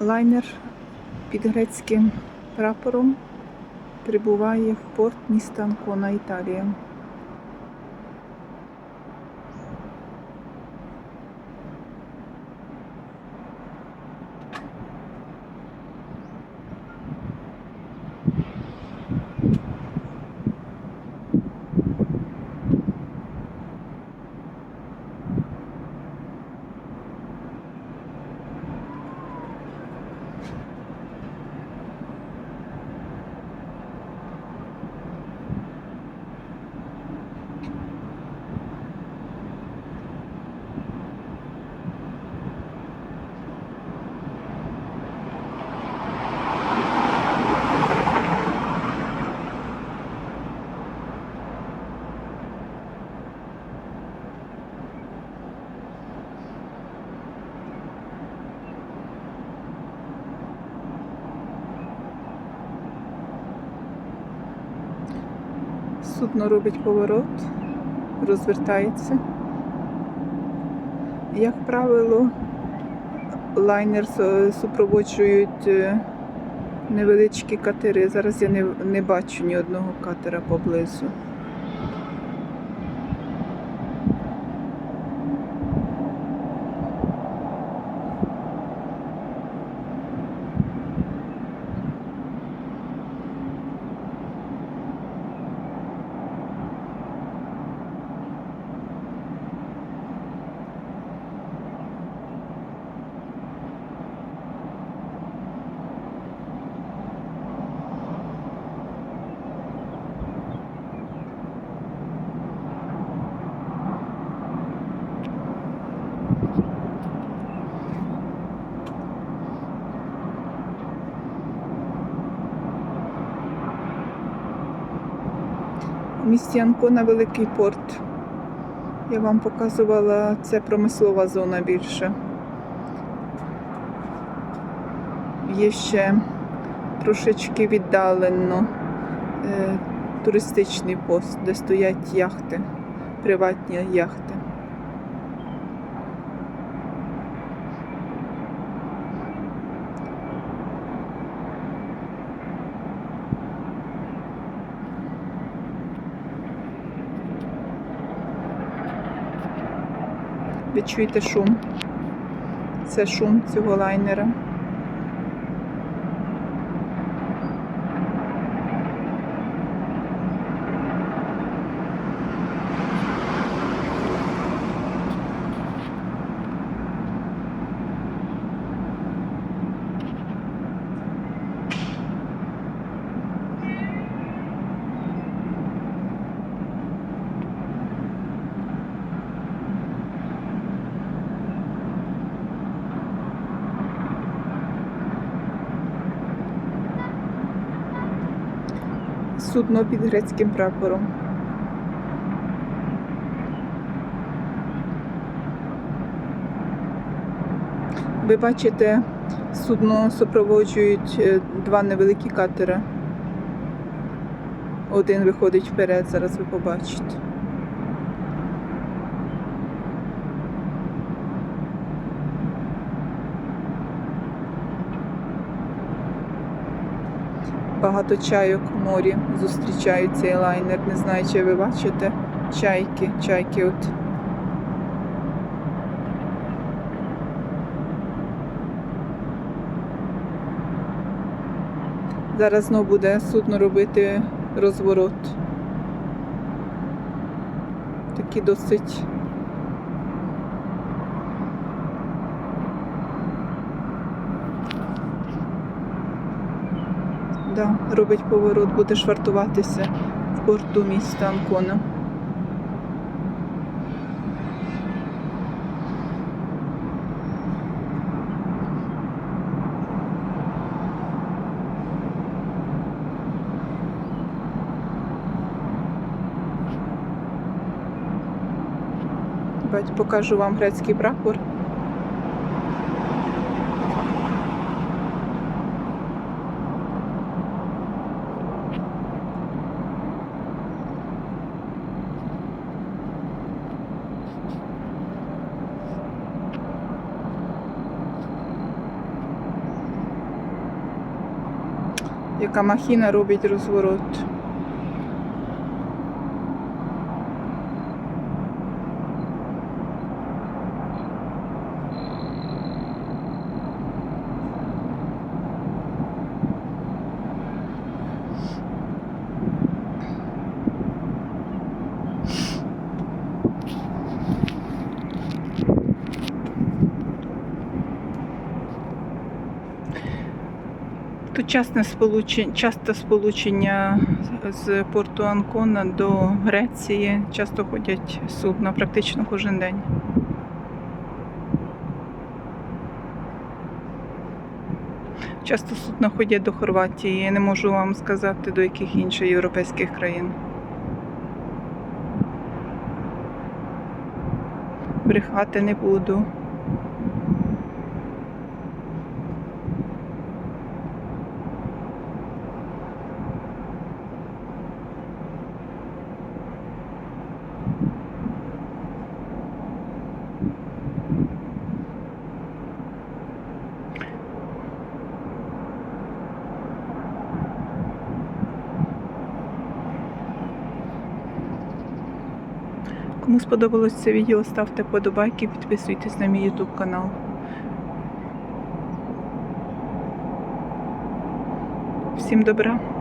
Лайнер під грецьким прапором прибуває в порт міста Анкона, Італія. Судно робить поворот, розвертається. Як правило, лайнер супроводжують е, невеличкі катери. Зараз я не, не бачу ні одного катера поблизу. Місті Анкона великий порт. Я вам показувала, це промислова зона більше. Є ще трошечки віддалено е, туристичний пост, де стоять яхти, приватні яхти. Ви чуєте шум? Це шум цього лайнера. Судно під грецьким прапором. Ви бачите, судно супроводжують е, два невеликі катери. Один виходить вперед, зараз ви побачите. Багато чайок в морі зустрічають цей лайнер. Не знаю, чи ви бачите чайки, чайки от. Зараз знов буде судно робити розворот. Такі досить. Да, робить поворот, буде швартуватися в порту міста Анкона. Покажу вам грецький прапор. Яка махіна робить розворот. Тут часте сполучення, часто сполучення з порту Анкона до Греції. Часто ходять судна, практично кожен день. Часто судна ходять до Хорватії. Я не можу вам сказати, до яких інших європейських країн. Брехати не буду. Кому сподобалось це відео, ставте подобайки, підписуйтесь на мій YouTube канал. Всім добра!